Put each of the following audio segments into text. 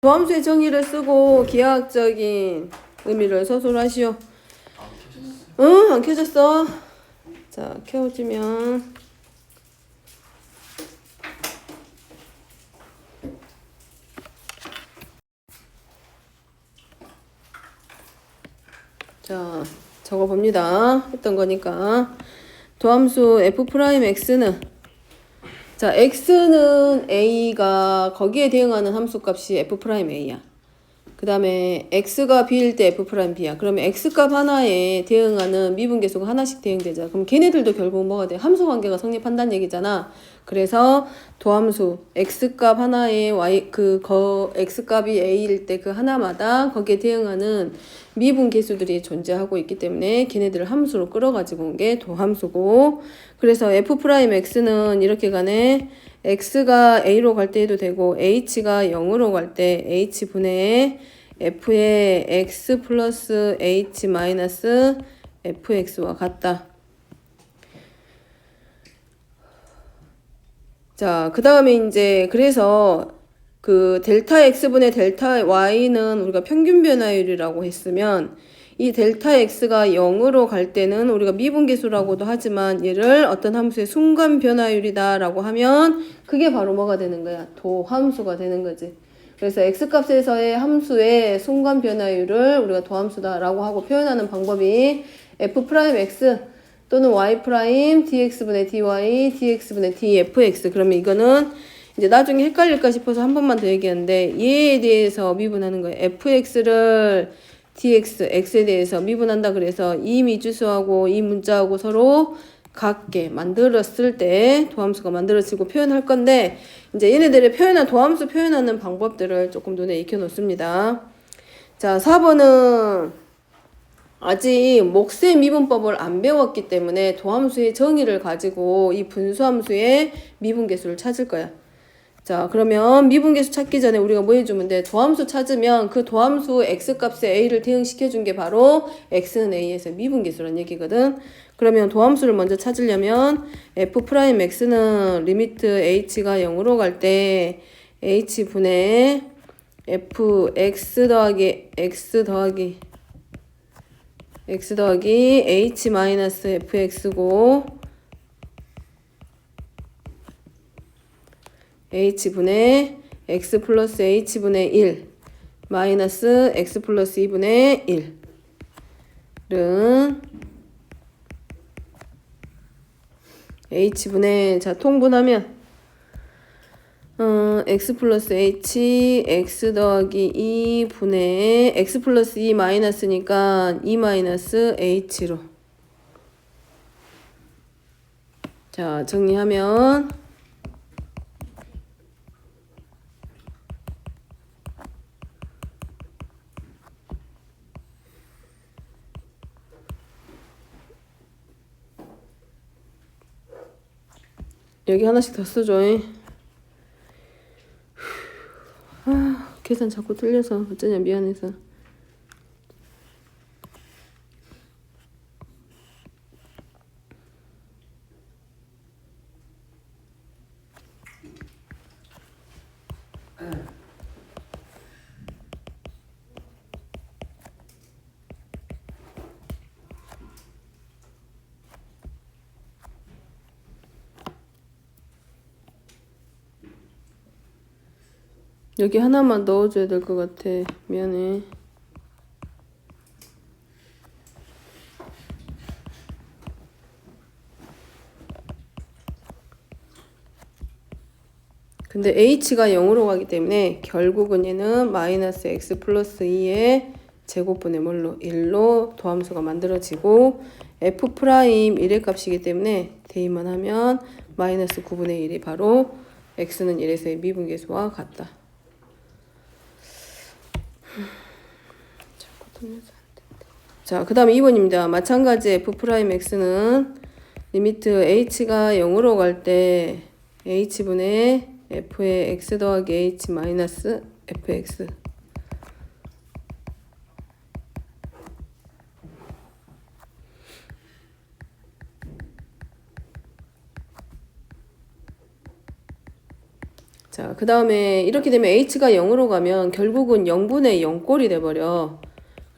도함수의 정의를 쓰고 기하학적인 의미를 서술하시오. 응, 안 켜졌어. 자, 켜지면. 자, 적어 봅니다. 했던 거니까. 도함수 f 프라임 x는 자, x는 a가 거기에 대응하는 함수 값이 f 프라임 a야. 그 다음에 x가 b일 때 f 프라임 b야. 그러면 x 값 하나에 대응하는 미분계수가 하나씩 대응되잖아. 그럼 걔네들도 결국 뭐가 돼? 함수 관계가 성립한다는 얘기잖아. 그래서 도함수 x 값 하나에 y 그 거 x 값이 a일 때 그 하나마다 거기에 대응하는 미분 계수들이 존재하고 있기 때문에 걔네들을 함수로 끌어가지고 온 게 도함수고 그래서 f 프라임 x는 이렇게 가네. x가 a로 갈때 해도 되고 h가 0으로 갈 때 h 분의 f의 x 플러스 h 마이너스 fx와 같다. 자, 그 다음에 이제 그래서 그 델타 x분의 델타 y는 우리가 평균 변화율이라고 했으면 이 델타 x가 0으로 갈 때는 우리가 미분계수라고도 하지만 얘를 어떤 함수의 순간 변화율이다라고 하면 그게 바로 뭐가 되는 거야? 도함수가 되는 거지. 그래서 x값에서의 함수의 순간 변화율을 우리가 도함수다라고 하고 표현하는 방법이 f 프라임 x 또는 y 프라임 dx분의 dy dx분의 dfx 그러면 이거는 이제 나중에 헷갈릴까 싶어서 한 번만 더 얘기하는데 얘에 대해서 미분하는 거예요. fx를 dx, x에 대해서 미분한다 그래서 이 미주수하고 이 문자하고 서로 같게 만들었을 때 도함수가 만들어지고 표현할 건데 이제 얘네들의 표현한 도함수 표현하는 방법들을 조금 눈에 익혀 놓습니다. 자, 4번은 아직 목세 미분법을 안 배웠기 때문에 도함수의 정의를 가지고 이 분수함수의 미분계수를 찾을 거야. 자, 그러면 미분계수 찾기 전에 우리가 뭐 해주면 돼? 도함수 찾으면 그 도함수 x값에 a를 대응시켜 준 게 바로 x는 a에서 미분계수란 얘기거든. 그러면 도함수를 먼저 찾으려면 f 프라임 x는 리미트 h가 0으로 갈 때 h 분의 f x 더하기 x 더하기 x 더하기 h 마이너스 fx고 h분의 x 플러스 h분의 1 마이너스 x 플러스 2분의 1은 h분의 자 통분하면 어, x 플러스 h x 더하기 2 분의 x 플러스 2 마이너스니까 2 마이너스 h로 자 정리하면 여기 하나씩 더 써줘. 아, 계산 자꾸 틀려서 어쩌냐 미안해서. 여기 하나만 넣어줘야 될 것 같아. 미안해. 근데 h가 0으로 가기 때문에 결국은 얘는 마이너스 x 플러스 2의 제곱분의 뭘로 1로 도함수가 만들어지고 f 프라임 1의 값이기 때문에 대입만 하면 마이너스 9분의 1이 바로 x는 1에서의 미분계수와 같다. 자, 그 다음에 2번입니다. 마찬가지 f 프라임 x는 리미트 h가 0으로 갈 때 h분의 f의 x 더하기 h 마이너스 fx 자, 그 다음에 이렇게 되면 h가 0으로 가면 결국은 0분의 0꼴이 돼버려.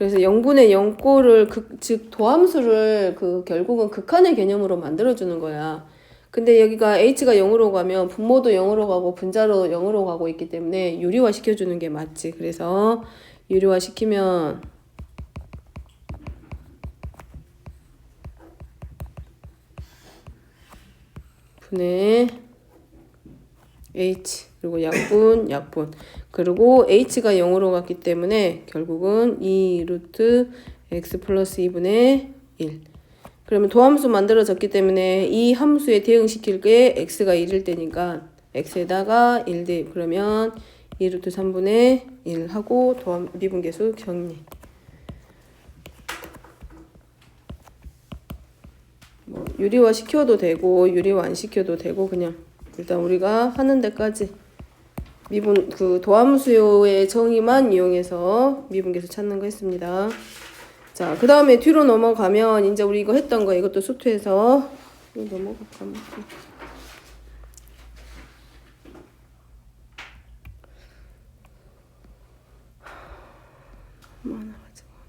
그래서 0분의 0꼴을 극, 즉 도함수를 그 결국은 극한의 개념으로 만들어주는 거야. 근데 여기가 h가 0으로 가면 분모도 0으로 가고 분자로 0으로 가고 있기 때문에 유리화 시켜주는 게 맞지. 그래서 유리화 시키면 분의 h 그리고 약분 약분. 그리고 h가 0으로 갔기 때문에 결국은 2 루트 x 플러스 2분의 1 그러면 도함수 만들어졌기 때문에 이 함수에 대응시킬 게 x가 1일 때니까 x에다가 1 대입. 그러면 2 루트 3분의 1 하고 도함 미분계수 정리. 뭐 유리화 시켜도 되고 유리화 안 시켜도 되고 그냥 일단 우리가 하는 데까지 미분 그 도함수의 정의만 이용해서 미분계수 찾는 거 했습니다. 자, 그 다음에 뒤로 넘어가면 이제 우리 이거 했던 거 이것도 수투해서 넘어갈까? 뭐.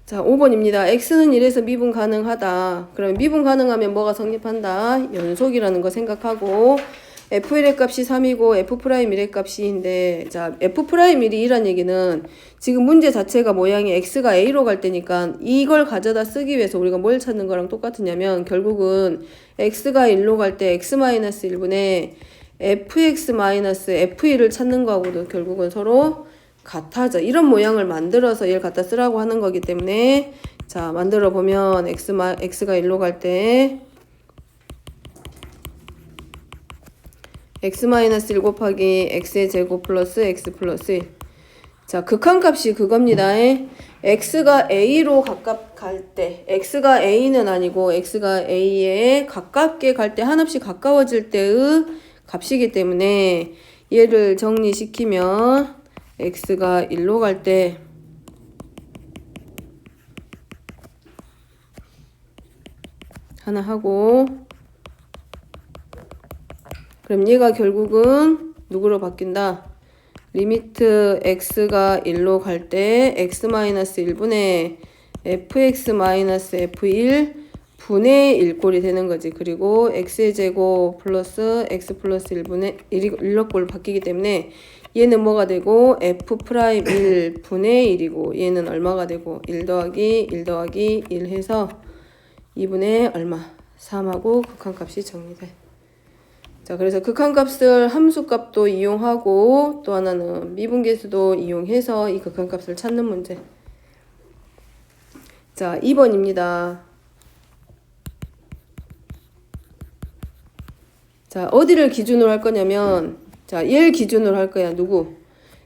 자, 5번입니다. x는 1에서 미분 가능하다. 그러면 미분 가능하면 뭐가 성립한다? 연속이라는 거 생각하고 f1의 값이 3이고 f'1의 값이 2인데 자, f'1이 2란 얘기는 지금 문제 자체가 모양이 x가 a로 갈 때니까 이걸 가져다 쓰기 위해서 우리가 뭘 찾는 거랑 똑같으냐면 결국은 x가 1로 갈 때 x-1분의 fx-f1을 찾는 거하고도 결국은 서로 같아져. 이런 모양을 만들어서 얘를 갖다 쓰라고 하는 거기 때문에 자, 만들어 보면 x x가 1로 갈 때 x-1 곱하기 x의 제곱 플러스 x 플러스 1. 자, 극한값이 그겁니다. x가 a로 가깝 갈 때, x가 a는 아니고 x가 a에 가깝게 갈 때 한없이 가까워질 때의 값이기 때문에 얘를 정리시키면 x가 1로 갈 때 하나 하고 그럼 얘가 결국은 누구로 바뀐다? 리미트 x가 1로 갈 때 x-1분의 fx-f1 분의 1꼴이 되는 거지. 그리고 x의 제곱 플러스 x 플러스 1분의 1로 꼴 바뀌기 때문에 얘는 뭐가 되고 f 프라임 1 분의 1이고 얘는 얼마가 되고 1 더하기 1 더하기 1 해서 2분의 얼마 3하고 극한값이 정리돼. 자 그래서 극한값을 함수값도 이용하고 또 하나는 미분계수도 이용해서 이 극한값을 찾는 문제. 자 2번입니다. 자 어디를 기준으로 할 거냐면 자, 얘를 기준으로 할 거야. 누구?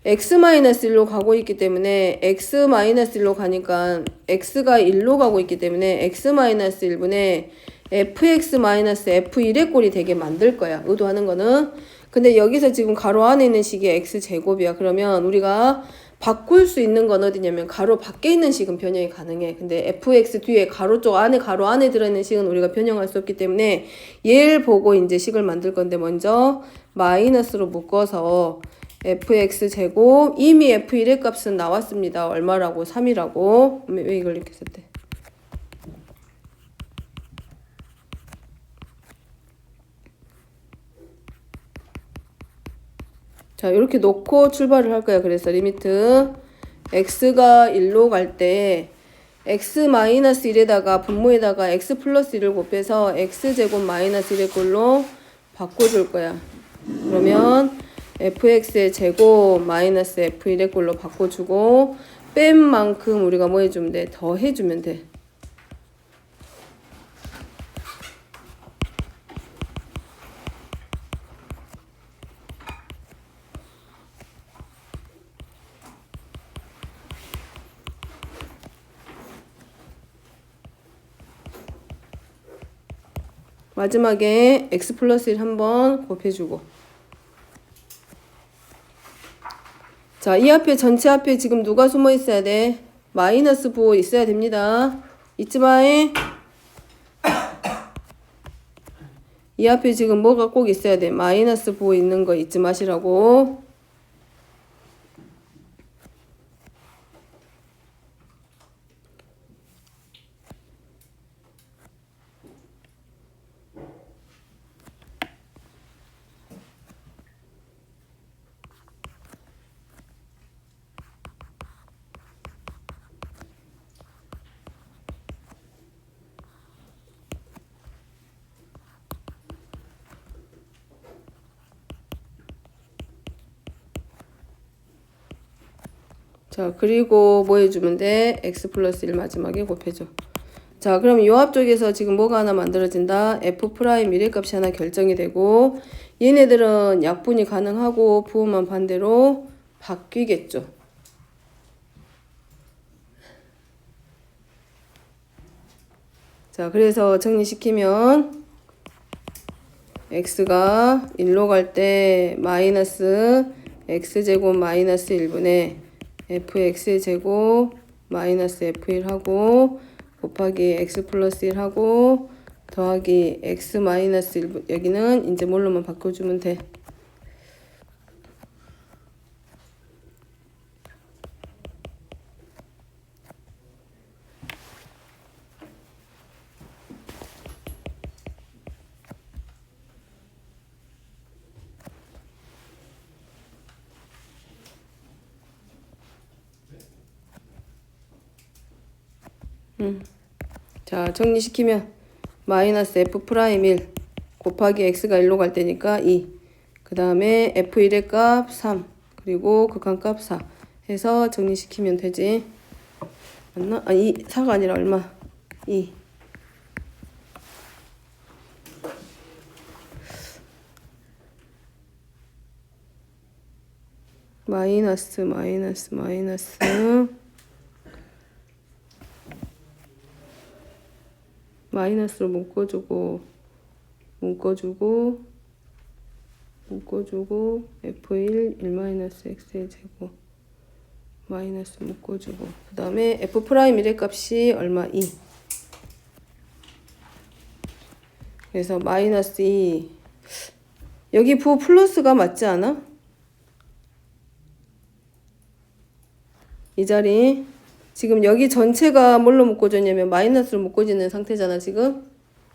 x-1로 가고 있기 때문에 x-1로 가니까 x가 1로 가고 있기 때문에 x-1분의 fx-f1의 꼴이 되게 만들 거야. 의도하는 거는. 근데 여기서 지금 가로 안에 있는 식이 x제곱이야. 그러면 우리가 바꿀 수 있는 건 어디냐면 가로 밖에 있는 식은 변형이 가능해. 근데 fx 뒤에 가로 쪽 안에 가로 안에 들어있는 식은 우리가 변형할 수 없기 때문에 얘를 보고 이제 식을 만들 건데 먼저 마이너스로 묶어서 fx 제곱 이미 f1의 값은 나왔습니다. 얼마라고? 3이라고. 왜 이걸 이렇게 썼대? 자, 이렇게 놓고 출발을 할 거야. 그래서 리미트 x가 1로 갈 때 x-1에다가 분모에다가 x 플러스 1을 곱해서 x제곱 마이너스 1의 꼴로 바꿔줄 거야. 그러면 fx의 제곱 마이너스 f1의 꼴로 바꿔주고 뺀 만큼 우리가 뭐 해주면 돼? 더 해주면 돼. 마지막에 x 플러스 1 한번 곱해주고 자, 이 앞에 전체 앞에 지금 누가 숨어 있어야 돼? 마이너스 부호 있어야 됩니다. 잊지 마이 앞에 지금 뭐가 꼭 있어야 돼? 마이너스 부호 있는 거 잊지 마시라고. 자, 그리고 뭐 해주면 돼? x 플러스 1 마지막에 곱해줘. 자, 그럼 요 앞쪽에서 지금 뭐가 하나 만들어진다? f 프라임 미래 값이 하나 결정이 되고 얘네들은 약분이 가능하고 부호만 반대로 바뀌겠죠. 자, 그래서 정리시키면 x가 1로 갈 때 마이너스 x제곱 마이너스 1분의 fx의 제곱 마이너스 f1 하고 곱하기 x 플러스 1 하고 더하기 x 마이너스 1 여기는 이제 뭘로만 바꿔주면 돼. 자, 정리시키면 마이너스 f 프라임 1 곱하기 x가 1로 갈 때니까 2. 그 다음에 f1의 값 3. 그리고 극한값 4. 해서 정리시키면 되지. 맞나? 아, 2, 4가 아니라 얼마? 2. 마이너스 마이너스 마이너스 마이너스로 묶어주고 묶어주고 묶어주고 f1 1 마이너스 x의 제곱 마이너스 묶어주고 그 다음에 f 프라임 1의 값이 얼마? 2 그래서 마이너스 2 여기 부 플러스가 맞지 않아? 이 자리 지금 여기 전체가 뭘로 묶어졌냐면 마이너스로 묶어지는 상태잖아 지금.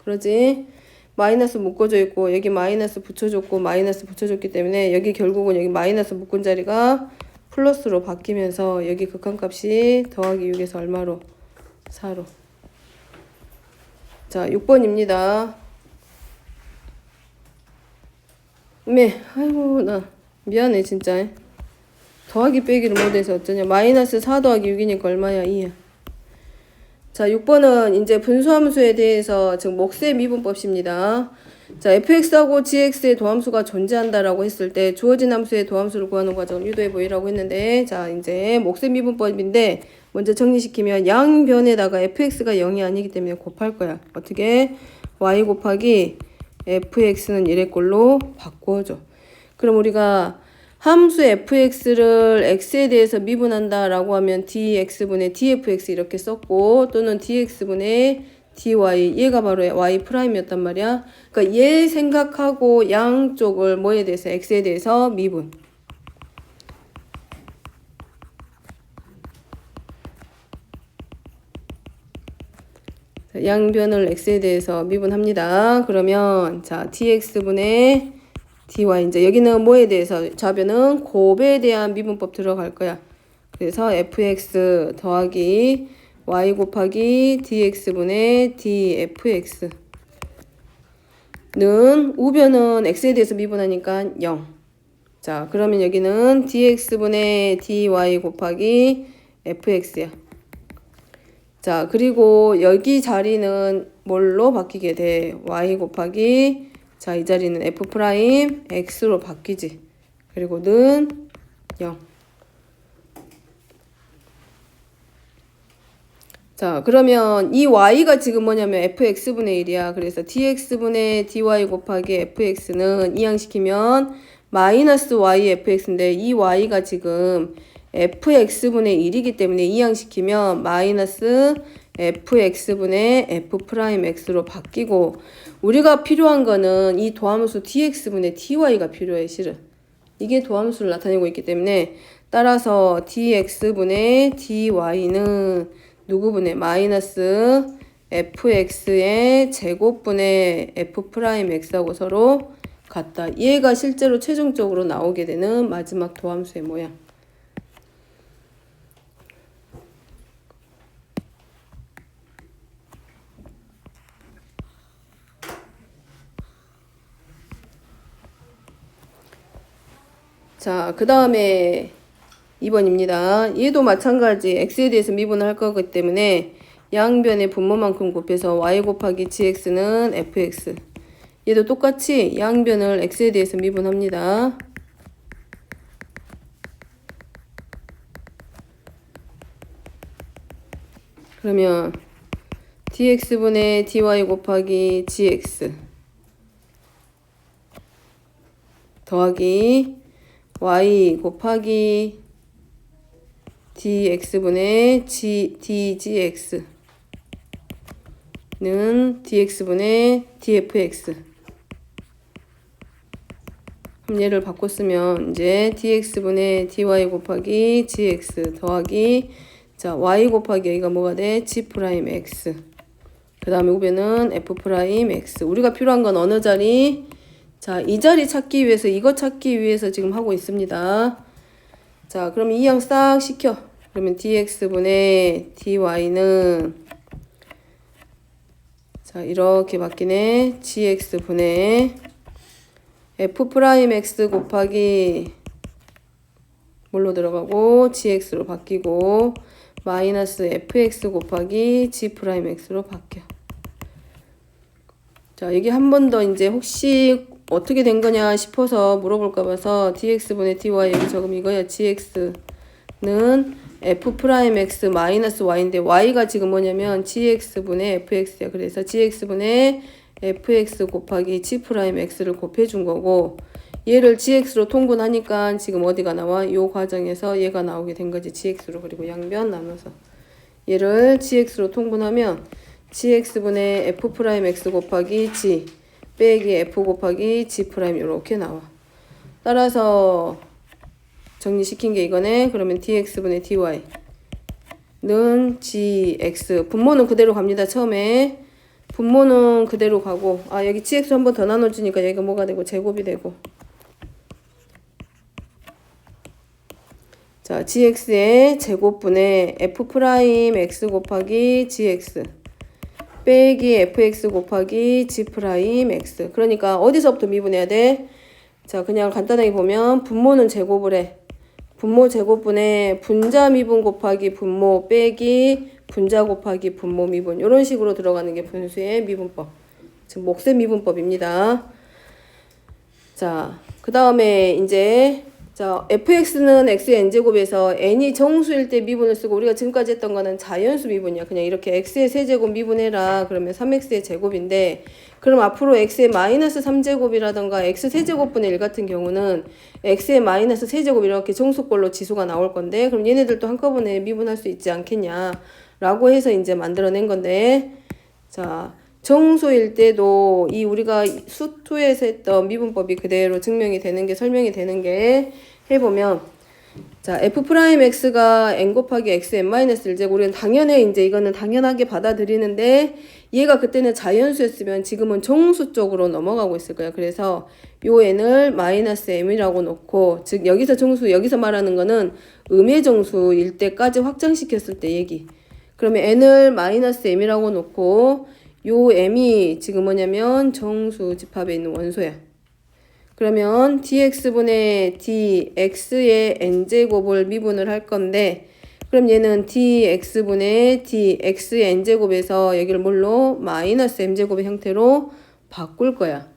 그러지? 마이너스 묶어져 있고 여기 마이너스 붙여줬고 마이너스 붙여줬기 때문에 여기 결국은 여기 마이너스 묶은 자리가 플러스로 바뀌면서 여기 극한값이 더하기 6에서 얼마로? 4로. 자 6번입니다. 네 아이고 나 미안해 진짜 더하기 빼기를 못해서 어쩌냐. 마이너스 4 더하기 6이니까 얼마야? 2야. 자, 6번은 이제 분수함수에 대해서 즉 목세 미분법입니다. 자, fx하고 gx의 도함수가 존재한다라고 했을 때 주어진 함수의 도함수를 구하는 과정을 유도해 보이라고 했는데 자, 이제 목세 미분법인데 먼저 정리시키면 양변에다가 fx가 0이 아니기 때문에 곱할 거야. 어떻게? y 곱하기 fx는 1의 꼴로 바꿔줘. 그럼 우리가 함수 fx를 x에 대해서 미분한다 라고 하면 dx분의 dfx 이렇게 썼고 또는 dx분의 dy 얘가 바로 y 프라임이었단 말이야. 그러니까 얘 생각하고 양쪽을 뭐에 대해서 x에 대해서 미분. 양변을 x에 대해서 미분합니다. 그러면 자 dx분의 dy 이제 여기는 뭐에 대해서 좌변은 곱에 대한 미분법 들어갈 거야. 그래서 fx 더하기 y 곱하기 dx분의 dfx 는 우변은 x에 대해서 미분하니까 0. 자, 그러면 여기는 dx분의 dy 곱하기 fx야. 자, 그리고 여기 자리는 뭘로 바뀌게 돼? y 곱하기 자, 이 자리는 f 프라임 x로 바뀌지. 그리고 는 0. 자, 그러면 이 y가 지금 뭐냐면 fx분의 1이야. 그래서 dx분의 dy 곱하기 fx는 이항시키면 마이너스 y fx인데 이 y가 지금 fx분의 1이기 때문에 이항시키면 마이너스 fx분의 f 프라임 x로 바뀌고 우리가 필요한 거는 이 도함수 dx분의 dy가 필요해 실은 이게 도함수를 나타내고 있기 때문에 따라서 dx분의 dy는 누구분의 마이너스 fx의 제곱분의 f 프라임 x하고 서로 같다. 얘가 실제로 최종적으로 나오게 되는 마지막 도함수의 모양. 자, 그 다음에 2번입니다. 얘도 마찬가지 x에 대해서 미분을 할 거기 때문에 양변의 분모만큼 곱해서 y 곱하기 gx는 fx 얘도 똑같이 양변을 x에 대해서 미분합니다. 그러면 dx분의 dy 곱하기 gx 더하기 y 곱하기 dx분의 g, dgx 는 dx분의 dfx 바꿔 쓰면 이제 dx분의 dy 곱하기 gx 더하기 자 y 곱하기 여기가 뭐가 돼? g 프라임 x 그 다음에 우변은 f 프라임 x 우리가 필요한 건 어느 자리? 자, 이 자리 찾기 위해서 이거 찾기 위해서 지금 하고 있습니다. 자, 그럼 이 양 싹 시켜. 그러면 dx분의 dy는 자, 이렇게 바뀌네. gx분의 f 프라임 x 곱하기 뭘로 들어가고 gx로 바뀌고 마이너스 fx 곱하기 g 프라임 x로 바뀌어. 자, 여기 한 번 더 이제 혹시 어떻게 된 거냐 싶어서 물어볼까 봐서 dx분의 dy 여기 적으면 이거야. gx는 f 프라임 x 마이너스 y인데 y가 지금 뭐냐면 gx분의 fx야. 그래서 gx분의 fx 곱하기 g 프라임 x를 곱해 준 거고 얘를 gx로 통분하니까 지금 어디가 나와? 요 과정에서 얘가 나오게 된 거지. gx로 그리고 양변 나눠서 얘를 gx로 통분하면 gx분의 f 프라임 x 곱하기 g 빼기 f 곱하기 g 프라임 이렇게 나와. 따라서 정리시킨 게 이거네. 그러면 dx분의 dy는 gx 분모는 그대로 갑니다. 처음에 분모는 그대로 가고 아 여기 gx 한 번 더 나눠주니까 여기가 뭐가 되고 제곱이 되고 자 gx의 제곱분의 f 프라임 x 곱하기 gx 빼기 fx 곱하기 g 프라임 x. 그러니까 어디서부터 미분해야 돼? 자 그냥 간단하게 보면 분모는 제곱을 해. 분모 제곱분의 분자 미분 곱하기 분모 빼기 분자 곱하기 분모 미분. 이런 식으로 들어가는 게 분수의 미분법. 지금 목세 미분법입니다. 자 그 다음에 이제 자, fx는 x의 n제곱에서 n이 정수일 때 미분을 쓰고 우리가 지금까지 했던 거는 자연수 미분이야. 그냥 이렇게 x의 세제곱 미분해라. 그러면 3x의 제곱인데 그럼 앞으로 x의 마이너스 3제곱이라던가 x 세제곱분의 1 같은 경우는 x의 마이너스 세제곱 이렇게 정수꼴로 지수가 나올 건데 그럼 얘네들도 한꺼번에 미분할 수 있지 않겠냐 라고 해서 이제 만들어낸 건데 자 정수일 때도 이 우리가 수투에서 했던 미분법이 그대로 증명이 되는 게 설명이 되는 게 해보면 자 f 프라임 x가 n 곱하기 x n 마이너스 1제곱 우리는 당연히 이제 이거는 당연하게 받아들이는데 얘가 그때는 자연수였으면 지금은 정수 쪽으로 넘어가고 있을 거예요. 그래서 요 n을 마이너스 m이라고 놓고 즉 여기서 정수 여기서 말하는 거는 음의 정수일 때까지 확장시켰을 때 얘기. 그러면 n을 마이너스 m이라고 놓고 요 m이 지금 뭐냐면 정수 집합에 있는 원소야. 그러면 dx분의 dx의 n제곱을 미분을 할 건데 그럼 얘는 dx분의 dx의 n제곱에서 여기를 뭘로 마이너스 m제곱의 형태로 바꿀 거야.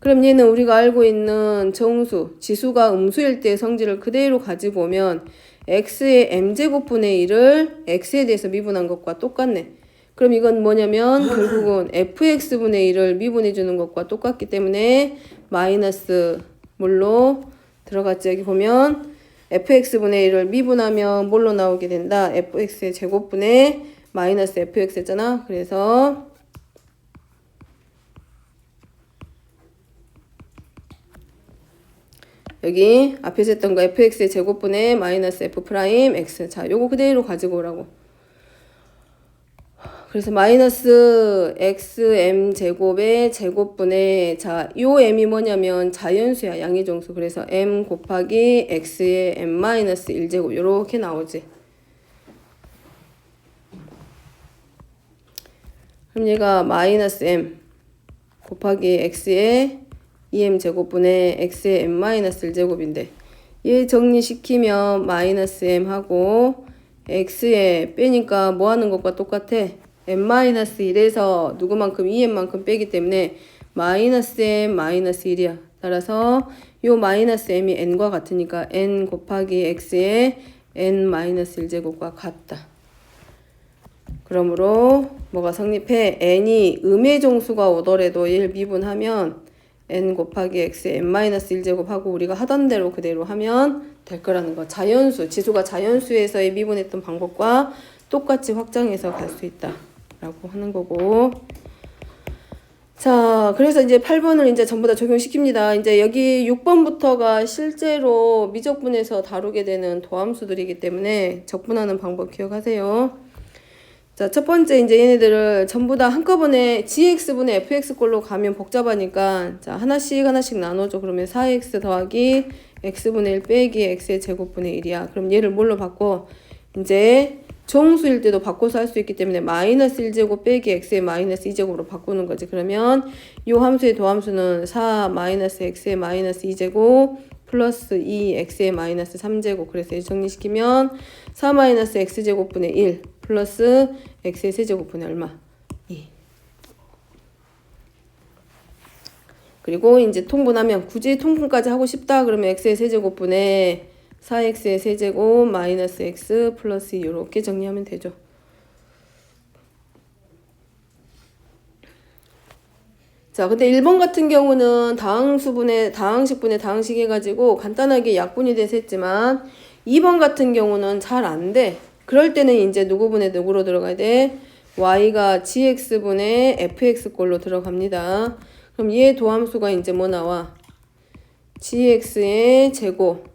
그럼 얘는 우리가 알고 있는 정수, 지수가 음수일 때 성질을 그대로 가지고 오면 x의 m제곱분의 1을 x에 대해서 미분한 것과 똑같네. 그럼 이건 뭐냐면 결국은 fx분의 1을 미분해 주는 것과 똑같기 때문에 마이너스 뭘로 들어갔지. 여기 보면 fx분의 1을 미분하면 뭘로 나오게 된다? fx의 제곱분의 마이너스 fx잖아. 그래서 여기 앞에서 했던 거 fx의 제곱분의 마이너스 f 프라임 x. 자 요거 그대로 가지고 오라고 그래서 마이너스 xm 제곱의 제곱분의 자, 요 m이 뭐냐면 자연수야, 양의 정수. 그래서 m 곱하기 x의 m 마이너스 1제곱 요렇게 나오지. 그럼 얘가 마이너스 m 곱하기 x의 2m 제곱분의 x의 m 마이너스 1제곱인데 얘 정리시키면 마이너스 m 하고 x에 빼니까 뭐 하는 것과 똑같아? M-1에서 누구만큼 2m만큼 빼기 때문에 마이너스 m 마이너스 1이야. 따라서 요 마이너스 m이 n과 같으니까 n 곱하기 x의 n 마이너스 1제곱과 같다. 그러므로 뭐가 성립해? n이 음의 종수가 오더라도 1 미분하면 n 곱하기 x n 마이너스 1제곱 하고 우리가 하던 대로 그대로 하면 될 거라는 거. 자연수, 지수가 자연수에서의 미분했던 방법과 똑같이 확장해서 갈 수 있다. 라고 하는 거고. 자, 그래서 이제 8번을 이제 전부 다 적용시킵니다. 이제 여기 6번부터가 실제로 미적분에서 다루게 되는 도함수들이기 때문에 적분하는 방법 기억하세요. 자, 첫 번째 이제 얘네들을 전부 다 한꺼번에 gx분의 fx꼴로 가면 복잡하니까 자, 하나씩 하나씩 나눠줘. 그러면 4x 더하기 x분의 1 빼기 x의 제곱분의 1이야. 그럼 얘를 뭘로 바꿔? 이제 정수일 때도 바꿔서 할 수 있기 때문에 마이너스 1제곱 빼기 x의 마이너스 2제곱으로 바꾸는 거지. 그러면 요 함수의 도함수는 4 마이너스 x의 마이너스 2제곱 플러스 2 x의 마이너스 3제곱 그래서 이 정리시키면 4 마이너스 x제곱분의 1 플러스 x의 세제곱분의 얼마? 2 그리고 이제 통분하면 굳이 통분까지 하고 싶다 그러면 x의 세제곱분의 4x의 세제곱 마이너스 x 플러스 2 이렇게 정리하면 되죠. 자, 근데 1번 같은 경우는 다항수분의 다항식분의 다항식 해가지고 간단하게 약분이 했지만 2번 같은 경우는 잘 안 돼. 그럴 때는 이제 누구분의 누구로 들어가야 돼? y가 gx분의 fx꼴로 들어갑니다. 그럼 얘 도함수가 이제 뭐 나와? gx의 제곱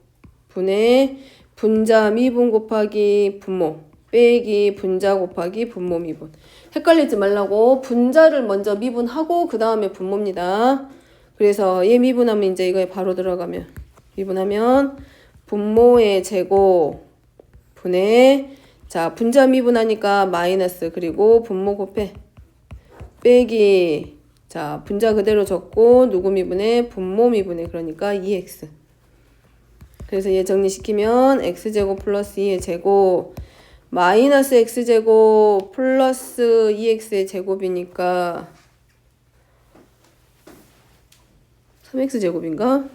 분의 분자 미분 곱하기 분모 빼기 분자 곱하기 분모 미분. 헷갈리지 말라고 분자를 먼저 미분하고 그 다음에 분모입니다. 그래서 얘 미분하면 이제 이거에 바로 들어가면 미분하면 분모의 제곱 분의 자 분자 미분하니까 마이너스 그리고 분모 곱해. 빼기 자 분자 그대로 적고 누구 미분에 분모 미분에 그러니까 2x 그래서 얘 정리시키면 x제곱 플러스 2의 제곱 마이너스 x제곱 플러스 2x의 제곱이니까 3x제곱인가?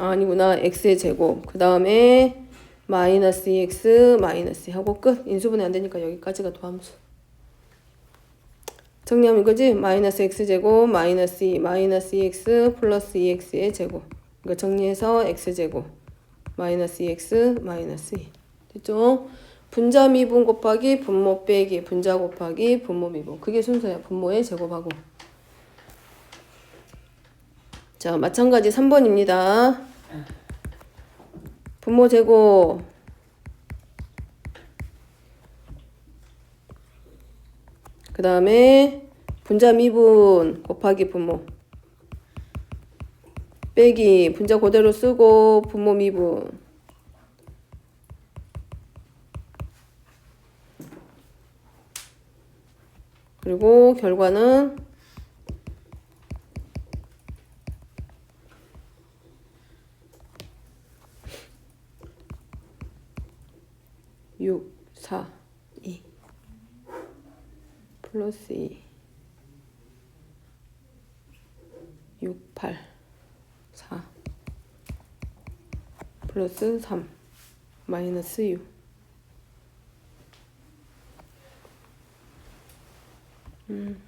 아, 아니구나. x의 제곱. 그 다음에 마이너스 2x 마이너스 2 하고 끝. 인수분해 안 되니까 여기까지가 도함수. 정리하면 이거지? 마이너스 x제곱 마이너스 2 마이너스 2x 플러스 2x의 제곱. 이거 정리해서 x제곱 마이너스 2x 마이너스 2. 됐죠? 분자 미분 곱하기 분모 빼기 분자 곱하기 분모 미분. 그게 순서야. 분모의 제곱하고. 자, 마찬가지 3번입니다. 분모 제곱. 그 다음에 분자 미분 곱하기 분모. 빼기 분자 그대로 쓰고 분모 미분. 그리고 결과는 6, 4, 2 플러스 2 6, 8 4 플러스 3 마이너스 6 음.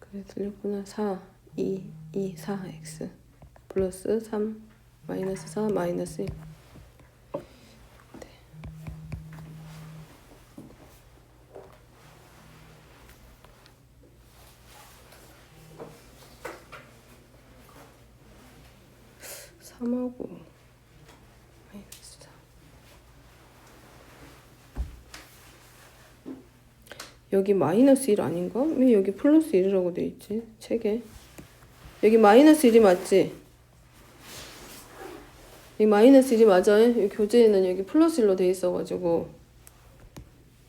그래 틀렸구나 4 2 2 4 x. 플러스 3 마이너스 4 마이너스 1 3하고 마이너스 4 여기 마이너스 1 아닌가? 왜 여기 플러스 1이라고 돼 있지? 책에 여기 마이너스 1이 맞지? 여기 마이너스 1이 맞아 여기 교재에는 여기 플러스 1로 돼 있어가지고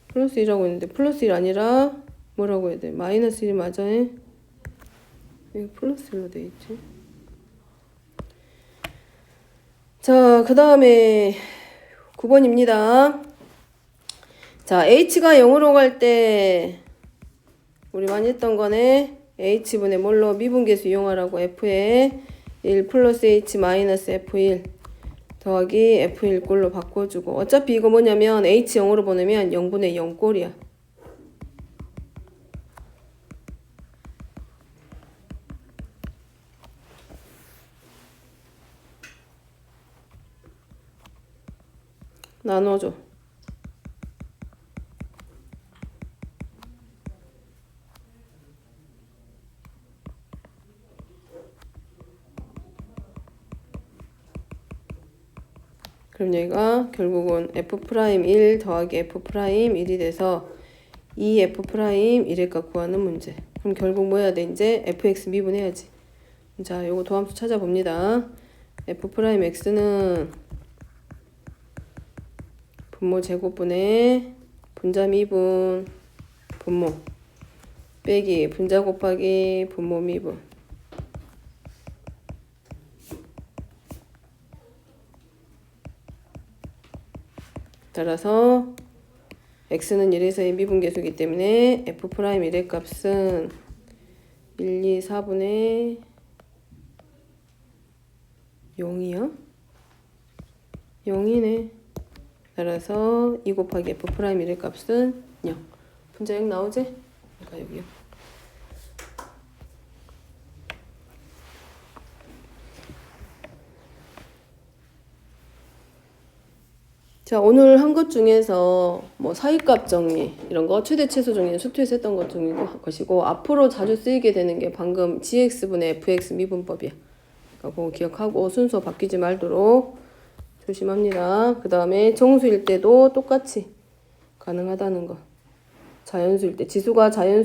플러스 1이라고 했는데 플러스 1 아니라 뭐라고 해야 돼? 마이너스 1이 맞아 여기 플러스 1로 돼 있지? 자, 그 다음에 9번입니다. 자, h가 0으로 갈 때 우리 많이 했던 거네. h분의 뭘로 미분계수 이용하라고 f에 1 플러스 h 마이너스 f1 더하기 f1 꼴로 바꿔주고 어차피 이거 뭐냐면 h 0으로 보내면 0분의 0 꼴이야. 나눠줘. 그럼 여기가 결국은 f'1 더하기 f'1이 돼서 2f' 1의 구하는 문제. 그럼 결국 뭐 해야 돼? 이제 fx 미분해야지. 자, 요거 도함수 찾아봅니다. f'x는 분모 제곱분의 분자 미분 분모 빼기 분자 곱하기 분모 미분 따라서 x는 1에서 2 미분계수이기 때문에 f'1의 값은 1, 2, 4분의 0이야? 0이네. 따라서 2 곱하기 f'1의 값은 0. 분자 0 나오지? 그러니까 여기요. 자, 오늘 한 것 중에서 뭐 사이값 정리 이런 거 최대 최소 정리는 수투에서 했던 것 중이고 것이고 앞으로 자주 쓰이게 되는 게 방금 gx분의 fx 미분법이야. 그러니까 그거 기억하고 순서 바뀌지 말도록 조심합니다. 그 다음에 정수일 때도 똑같이 가능하다는 거. 자연수일 때 지수가 자연수